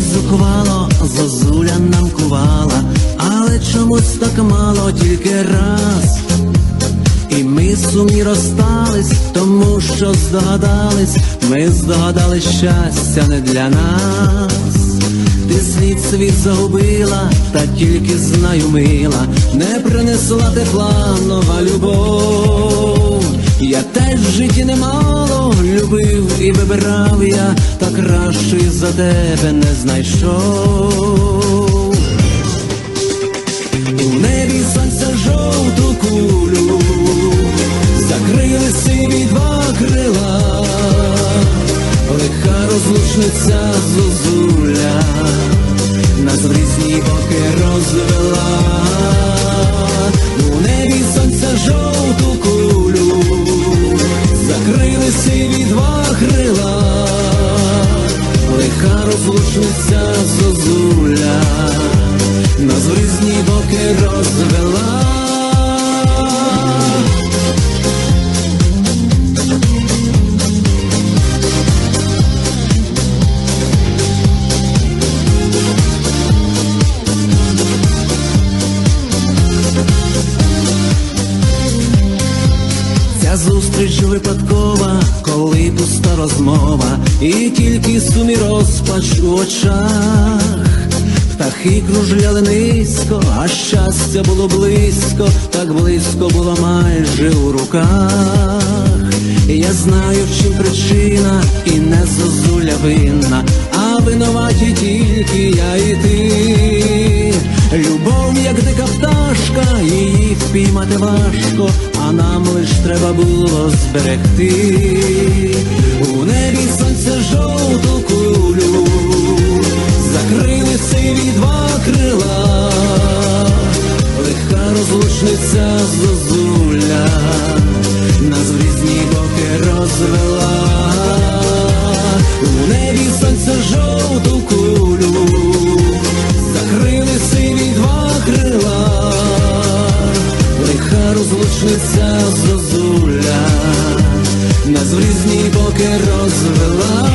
зухвало зозуля нам кувала, але чомусь так мало тільки раз. І ми сумні розстались, тому що здогадались, ми здогадались щастя не для нас. Ти слід світ загубила, та тільки знаю, мила, не принесла тепла нова любов. Я теж житті немало любив і вибирав я, та кращої за тебе не знайшов. У небі сонця жовту кулю, закрили сиві два крила, лиха розлучниця зозуля, нас в різні боки розвела, різні боки розвела. Ця зустріч випадкова, коли пуста розмова, і тільки сумі розпач у очах. Птахи кружляли низько, а щастя було близько, так близько було майже у руках. Я знаю, в чим причина, і не зозуля винна, а винуваті тільки я і ти. Любов, як дика пташка, її впіймати важко, а нам лиш треба було зберегти. Розлучниця зозуля, нас в різні боки розвела. У небі сонця жовту кулю, закрили сиві два крила, лиха розлучниця зозуля, нас в різні боки розвела.